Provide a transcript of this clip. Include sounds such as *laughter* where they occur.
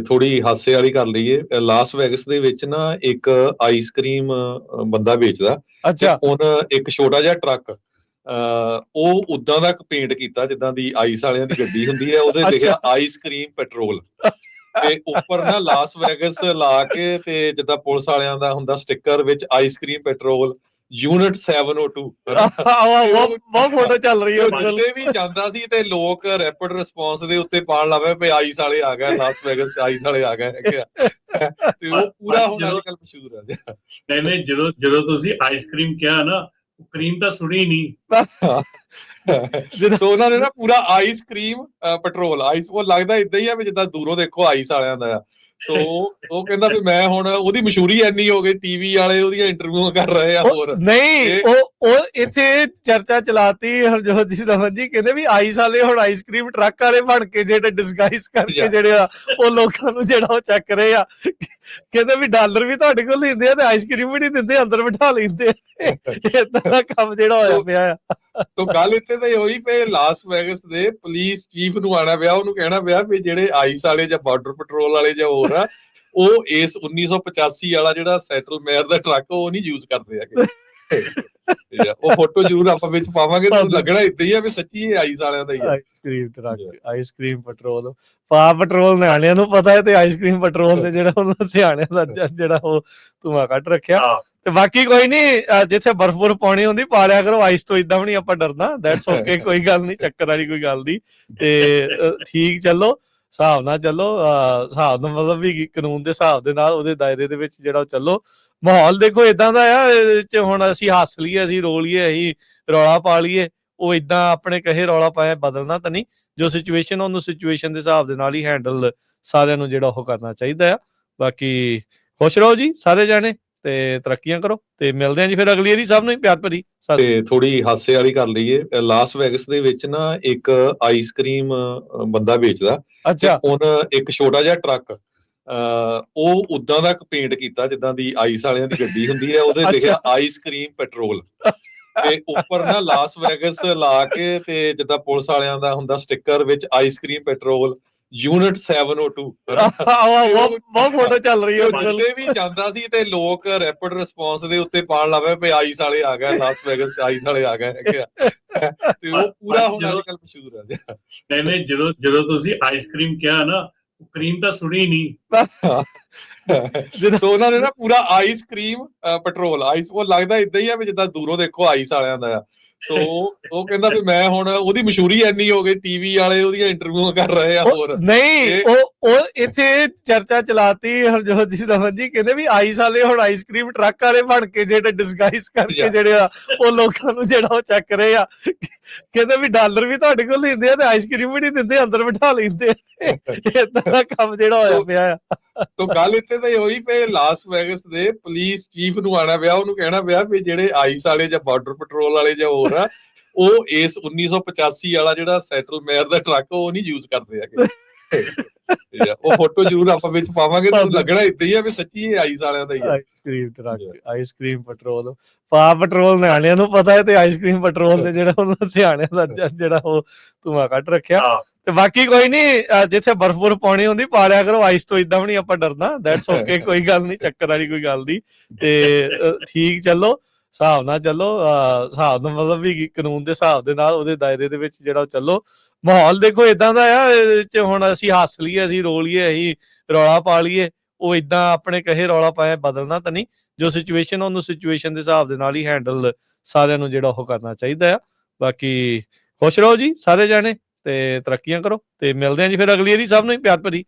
ਥੋੜੀ ਹਾਸੇ ਵਾਲੀ ਕਰ ਲਈਏ। ਲਾਸ ਵੈਗਸ ਦੇ ਵਿੱਚ ਨਾ ਇੱਕ ਆਈਸਕ੍ਰੀਮ ਬੰਦਾ ਵੇਚਦਾ। ਅੱਛਾ। ਉਹਨ ਇੱਕ ਛੋਟਾ ਜਿਹਾ ਟਰੱਕ ਉਹ ਉਦਾਂ ਦਾ ਪੇਂਟ ਕੀਤਾ ਜਿੱਦਾਂ ਦੀ ਆਈਸ ਵਾਲਿਆਂ ਦੀ ਗੱਡੀ ਹੁੰਦੀ ਹੈ ਉਹਦੇ ਲਿਖਿਆ। ਆਈਸਕ੍ਰੀਮ ਪੈਟਰੋਲ ਤੇ ਉੱਪਰ ਨਾ ਲਾਸ ਵੈਗਸ ਲਾ ਕੇ ਤੇ ਜਿੱਦਾਂ ਪੁਲਿਸ ਵਾਲਿਆਂ ਦਾ ਹੁੰਦਾ ਸਟicker ਵਿੱਚ ਆਈਸਕ੍ਰੀਮ ਪੈਟਰੋਲ ਯੂਨਿਟ 702 ਆਹ ਬਹੁਤ ਬਹੁਤ ਫੋਟੋ ਚੱਲ ਰਹੀ ਹੈ ਵੇਲੇ। ਜਿੱਥੇ ਵੀ ਜਾਂਦਾ ਸੀ ਤੇ ਲੋਕ ਰੈਪਿਡ ਰਿਸਪੌਂਸ ਦੇ ਉੱਤੇ ਪਾਣ ਲੱਗੇ ਪਏ ਆਈਸ ਵਾਲੇ ਆ ਗਏ ਲਾਸ ਵੈਗਸ ਆਈਸ ਵਾਲੇ ਆ ਗਏ ਆ। ਤੇ ਉਹ ਪੂਰਾ ਹੁਣ ਜਦੋਂ- ਅੱਜਕੱਲ ਮਸ਼ਹੂਰ ਹੈ ਨਹੀਂ ਨਹੀਂ ਜਦੋਂ ਜਦੋਂ ਤੁਸੀਂ ਆਈਸਕ੍ਰੀਮ ਕਿਹਾ ਨਾ ਕਰੀਮ ਤਾਂ ਸੁਣੀ ਨਹੀਂ ਜਦੋਂ- ਸੋ ਉਹਨਾਂ ਨੇ ਨਾ ਪੂਰਾ ਆਈਸ ਕ੍ਰੀਮ ਪੈਟਰੋਲ ਆਈਸ ਉਹ ਲੱਗਦਾ ਇਦਾਂ ਹੀ ਆ ਵੀ ਜਿੱਦਾਂ ਦੂਰੋਂ ਦੇਖੋ ਆਈਸ ਵਾਲਿਆਂ ਦਾ ਆ ਸੋ ਉਹ ਕਹਿੰਦਾ ਵੀ ਮੈਂ ਹੁਣ ਉਹਦੀ ਮਸ਼ਹੂਰੀ ਇੰਨੀ ਹੋ ਗਈ ਟੀਵੀ ਵਾਲੇ ਉਹਦੀਆਂ ਇੰਟਰਵਿਊ ਕਰ ਰਹੇ ਆ ਹੋਰ। ਨਹੀਂ ਉਹ ਉਹ ਇੱਥੇ ਚਰਚਾ ਚਲਾਤੀ ਹਰਜੋਤ ਜੀ ਰਮਨ ਜੀ ਕਹਿੰਦੇ ਵੀ ਆਈਸ ਵਾਲੇ ਹੁਣ ਆਈਸਕ੍ਰੀਮ ਟਰੱਕ ਵਾਲੇ ਬਣ ਕੇ ਜਿਹੜੇ ਡਿਸਗਾਈਜ਼ ਕਰਕੇ. ਜਿਹੜੇ ਆ ਉਹ ਲੋਕਾਂ ਨੂੰ ਜਿਹੜਾ ਉਹ ਚੱਕ ਰਹੇ ਆ। ਕਹਿੰਦੇ ਵੀ ਡਾਲਰ ਵੀ ਤੁਹਾਡੇ ਕੋਲ ਲੈਂਦੇ ਆ ਤੇ ਆਈਸਕ੍ਰੀਮ ਵੀ ਨਹੀਂ ਦਿੰਦੇ ਅੰਦਰ ਬਿਠਾ ਲੈਂਦੇ ਇਦਾਂ ਦਾ ਕੰਮ ਜਿਹੜਾ ਹੋਇਆ ਪਿਆ ਆ। ਤੋ ਗੱਲ ਇੱਥੇ ਤਾਂ ਇਹ ਹੋਈ ਪਈ ਲਾਸ ਵੈਗਸ ਦੇ ਪੁਲਿਸ ਚੀਫ ਨੂੰ ਆਣਾ ਪਿਆ, ਉਹਨੂੰ ਕਹਿਣਾ ਪਿਆ ਵੀ ਜਿਹੜੇ ਆਈਸ ਵਾਲੇ ਜਾਂ ਬਾਰਡਰ ਪੈਟਰੋਲ ਵਾਲੇ ਜਾਂ ਹੋਰ ਆ, ਉਹ ਇਸ 1985 ਵਾਲਾ ਜਿਹੜਾ ਸੈਟਲ ਮੇਅਰ ਦਾ ਟਰੱਕ ਉਹ ਨਹੀਂ ਯੂਜ਼ ਕਰਦੇ ਹੈਗੇ। ਤੇ ਉਹ ਫੋਟੋ ਜ਼ਰੂਰ ਆਪਾਂ ਵਿੱਚ ਪਾਵਾਂਗੇ ਤੁਹਾਨੂੰ ਲੱਗਣਾ ਇਦਾਂ ਹੀ ਆ ਵੀ ਸੱਚੀ ਇਹ ਆਈਸ ਵਾਲਿਆਂ ਦਾ ਹੀ ਆ। Ice cream truck ice cream petrol ਪਾ ਪੈਟਰੋਲ ਨਿਆਣਿਆਂ ਨੂੰ ਪਤਾ ਹੈ ਤੇ ਆਈਸਕ੍ਰੀਮ ਪੈਟਰੋਲ ਦੇ ਜਿਹੜਾ ਉਹਨਾਂ ਸਿਆਣਿਆਂ ਦਾ ਜਿਹੜਾ ਉਹ ਧੂਆਂ ਕੱਢ ਰੱਖਿਆ। ਤੇ ਬਾਕੀ ਕੋਈ ਨਹੀਂ ਜਿੱਥੇ ਬਰਫ਼ ਬੁਰਫ ਪਾਉਣੀ ਹੁੰਦੀ ਪਾ ਲਿਆ ਕਰੋ ਆਈਸ ਤੋਂ ਇਦਾਂ ਵੀ ਨਹੀਂ ਆਪਾਂ ਡਰਨਾ। ਦੈਟਸ ਓਕੇ *laughs* ਕੋਈ ਗੱਲ ਨਹੀਂ ਚੱਕਰ ਵਾਲੀ ਕੋਈ ਗੱਲ ਨਹੀਂ ਤੇ ਠੀਕ ਚੱਲੋ ਹਿਸਾਬ ਨਾਲ ਚੱਲੋ ਹਿਸਾਬ ਦਾ ਮਤਲਬ ਵੀ ਕਾਨੂੰਨ ਦੇ ਹਿਸਾਬ ਦੇ ਨਾਲ ਉਹਦੇ ਦਾਇਰੇ ਦੇ ਵਿੱਚ ਜਿਹੜਾ ਉਹ ਚੱਲੋ। ਮਾਹੌਲ ਦੇਖੋ ਇਦਾਂ ਦਾ ਆ ਚ ਹੁਣ ਅਸੀਂ ਹੱਸ ਲਈਏ ਅਸੀਂ ਰੋ ਲਈਏ ਅਸੀਂ ਰੌਲਾ ਪਾ ਲਈਏ ਉਹ ਇਦਾਂ ਆਪਣੇ ਕਹੇ ਰੌਲਾ ਪਾਇਆ ਬਦਲਣਾ ਤਾਂ ਨਹੀਂ ਜੋ ਸਿਚੁਏਸ਼ਨ ਉਹਨੂੰ ਸਿਚੁਏਸ਼ਨ ਦੇ ਹਿਸਾਬ ਦੇ ਨਾਲ ਹੀ ਹੈਂਡਲ ਸਾਰਿਆਂ ਨੂੰ ਜਿਹੜਾ ਉਹ ਕਰਨਾ ਚਾਹੀਦਾ ਆ। ਬਾਕੀ ਖੁਸ਼ ਰਹੋ ਜੀ ਸਾਰੇ ਜਾਣੇ ਤੇ ਤਰੱਕੀਆਂ ਕਰੋ ਤੇ ਮਿਲਦੇ ਆਂ ਜੀ ਫਿਰ ਅਗਲੀ ਵਾਰੀ ਸਭ ਨੂੰ ਹੀ ਪਿਆਰ ਭਰੀ ਤੇ ਥੋੜੀ ਹਾਸੇ ਵਾਲੀ ਕਰ ਲਈਏ ਲਾਸ ਵੈਗਸ ਦੇ ਵਿੱਚ ਨਾ ਇੱਕ ਆਈਸਕ੍ਰੀਮ ਬੰਦਾ ਵੇਚਦਾ ਅੱਛਾ। ਉਹਨ ਇੱਕ ਛੋਟਾ ਜਿਹਾ ਟਰੱਕ ਉਹ ਉਦਾਂ ਦਾ ਪੇਂਟ ਕੀਤਾ ਜਿੱਦਾਂ ਦੀ ਆਈਸ ਵਾਲਿਆਂ ਦੀ ਗੱਡੀ ਹੁੰਦੀ ਹੈ ਉਹਦੇ ਲਿਖਿਆ ਅੱਛਾ। ਆਈਸਕ੍ਰੀਮ ਪੈਟਰੋਲ ਤੇ ਉੱਪਰ ਨਾ ਲਾਸ ਵੈਗਸ ਲਾ ਕੇ ਤੇ ਜਿੱਦਾਂ ਪੁਲਿਸ ਵਾਲਿਆਂ ਦਾ ਹੁੰਦਾ ਸਟicker ਵਿੱਚ ਆਈਸਕ੍ਰੀਮ ਪੈਟਰੋਲ ਯੂਨਿਟ 702 ਆਹ ਬਹੁਤ ਬਹੁਤ ਫੋਟੋ ਚੱਲ ਰਹੀ ਹੈ। ਜਿੱਥੇ ਵੀ ਜਾਂਦਾ ਸੀ ਤੇ ਲੋਕ ਰੈਪਿਡ ਰਿਸਪੌਂਸ ਦੇ ਉੱਤੇ ਪਾਣ ਲੱਗੇ ਪਏ ਆਈਸ ਵਾਲੇ ਆ ਗਏ ਲਾਸ ਵੈਗਸ ਆਈਸ ਵਾਲੇ ਆ ਗਏ ਆ। ਤੇ ਉਹ ਪੂਰਾ ਹੁਣ ਜਦੋਂ- ਅੱਜਕੱਲ ਮਸ਼ਹੂਰ ਹੈ ਨਹੀਂ ਨਹੀਂ ਜਦੋਂ ਜਦੋਂ ਤੁਸੀਂ ਆਈਸਕ੍ਰੀਮ ਕਿਹਾ ਨਾ ਕਰੀਮ ਤਾਂ ਸੁਣੀ ਨਹੀਂ ਸੋ ਉਹਨਾਂ ਨੇ ਨਾ ਪੂਰਾ ਆਈਸ ਕਰੀਮ ਪੈਟਰੋਲ ਆਈਸ ਉਹ ਲੱਗਦਾ ਇਦਾਂ ਹੀ ਆ ਵੀ ਜਿੱਦਾਂ ਦੂਰੋਂ ਦੇਖੋ ਆਈਸ ਵਾਲਿਆਂ ਦਾ ਆ। ਸੋ ਉਹ ਕਹਿੰਦਾ ਵੀ ਮੈਂ ਹੁਣ ਉਹਦੀ ਮਸ਼ਹੂਰੀ ਇੰਨੀ ਹੋ ਗਈ ਟੀਵੀ ਵਾਲੇ ਉਹਦੀਆਂ ਇੰਟਰਵਿਊ ਕਰ ਰਹੇ ਆ ਹੋਰ। ਨਹੀਂ ਉਹ ਉਹ ਇੱਥੇ ਚਰਚਾ ਚਲਾਤੀ ਹਰਜੋਤ ਜੀ ਰਮਨ ਜੀ ਕਹਿੰਦੇ ਵੀ ਆਈਸ ਵਾਲੇ ਹੁਣ ਆਈਸਕ੍ਰੀਮ ਟਰੱਕ ਵਾਲੇ ਬਣ ਕੇ ਜਿਹੜੇ ਡਿਸਗਾਈਜ਼ ਕਰਕੇ. ਜਿਹੜੇ ਆ ਉਹ ਲੋਕਾਂ ਨੂੰ ਜਿਹੜਾ ਉਹ ਚੱਕ ਰਹੇ ਆ। ਕਹਿੰਦੇ ਵੀ ਡਾਲਰ ਵੀ ਤੁਹਾਡੇ ਕੋਲ ਲੈਂਦੇ ਆ ਤੇ ਆਈਸਕ੍ਰੀਮ ਵੀ ਨਹੀਂ ਦਿੰਦੇ ਅੰਦਰ ਬਿਠਾ ਲੈਂਦੇ ਇਦਾਂ ਦਾ ਕੰਮ ਜਿਹੜਾ ਹੋਇਆ ਪਿਆ ਆ। ਤੋ ਗੱਲ ਇੱਥੇ ਤਾਂ ਹੋਈ ਪਈ ਲਾਸ ਵੈਗਸ ਦੇ ਪੁਲਿਸ ਚੀਫ ਨੂੰ ਆਣਾ ਪਿਆ ਉਹਨੂੰ ਕਹਿਣਾ ਪਿਆ ਵੀ ਜਿਹੜੇ ਆਈਸ ਵਾਲੇ ਜਾਂ ਬਾਰਡਰ ਪੈਟਰੋਲ ਵਾਲੇ ਜਾਂ ਹੋਰ ਆ ਉਹ ਇਸ 1985 ਵਾਲਾ ਜਿਹੜਾ ਸੈਟਲ ਮੇਅਰ ਦਾ ਟਰੱਕ ਉਹ ਨਹੀਂ ਯੂਜ਼ ਕਰਦੇ ਹੈਗੇ। ਉਹ ਫੋਟੋ ਜ਼ਰੂਰ ਆਪਾਂ ਵਿੱਚ ਪਾਵਾਂਗੇ ਤੁਹਾਨੂੰ ਲੱਗਣਾ ਇਦਾਂ ਹੀ ਆ ਵੀ ਸੱਚੀ ਇਹ ਆਈਸ ਵਾਲਿਆਂ ਦਾ ਹੀ ਆ। Ice cream truck ice cream petrol ਪਾ ਪੈਟਰੋਲ ਨਿਆਣਿਆਂ ਨੂੰ ਪਤਾ ਹੈ ਤੇ ਆਈਸਕ੍ਰੀਮ ਪੈਟਰੋਲ ਦੇ ਜਿਹੜਾ ਉਹਨਾਂ ਸਿਆਣਿਆਂ ਦਾ ਜਿਹੜਾ ਉਹ ਧੂਆਂ ਕੱਢ ਰੱਖਿਆ। ਤੇ ਬਾਕੀ ਕੋਈ ਨਹੀਂ ਜਿੱਥੇ ਬਰਫ਼ ਬੁਰਫ ਪਾਉਣੀ ਹੁੰਦੀ ਪਾ ਲਿਆ ਕਰੋ ਆਈਸ ਤੋਂ ਇਦਾਂ ਵੀ ਨਹੀਂ ਆਪਾਂ ਡਰਨਾ। ਦੈਟਸ ਓਕੇ ਕੋਈ ਗੱਲ ਨਹੀਂ ਚੱਕਰ ਵਾਲੀ ਕੋਈ ਗੱਲ ਨਹੀਂ। ਤੇ ਠੀਕ ਚੱਲੋ। ਹਿਸਾਬ ਨਾਲ ਚੱਲੋ ਹਿਸਾਬ ਨਾਲ ਮਤਲਬ ਵੀ ਕਾਨੂੰਨ ਦੇ ਹਿਸਾਬ ਦੇ ਨਾਲ ਉਹਦੇ ਦਾਇਰੇ ਦੇ ਵਿੱਚ ਜਿਹੜਾ ਚੱਲੋ। ਮਾਹੌਲ ਦੇਖੋ ਇਦਾਂ ਦਾ ਆ, ਇਹਦੇ ਹੁਣ ਅਸੀਂ ਹੱਸ ਲਈਏ, ਅਸੀਂ ਰੋ ਲਈਏ, ਅਸੀਂ ਰੌਲਾ ਪਾ ਲਈਏ, ਉਹ ਇਦਾਂ ਆਪਣੇ ਕਹੇ ਰੌਲਾ ਪਾਇਆ ਬਦਲਣਾ ਤਾਂ ਨਹੀਂ। ਜੋ ਸਿਚੁਏਸ਼ਨ ਉਹਨੂੰ ਸਿਚੁਏਸ਼ਨ ਦੇ ਹਿਸਾਬ ਦੇ ਨਾਲ ਹੀ ਹੈਂਡਲ ਸਾਰਿਆਂ ਨੂੰ ਜਿਹੜਾ ਉਹ ਕਰਨਾ ਚਾਹੀਦਾ ਆ। ਬਾਕੀ ਖੁਸ਼ ਰਹੋ ਜੀ ਸਾਰੇ ਜਾਣੇ ਤੇ ਤਰੱਕੀਆਂ ਕਰੋ ਤੇ ਮਿਲਦੇ ਆਂ ਜੀ ਫਿਰ ਅਗਲੀ ਵਾਰੀ। ਸਭ ਨੂੰ ਪਿਆਰ ਭਰੀ।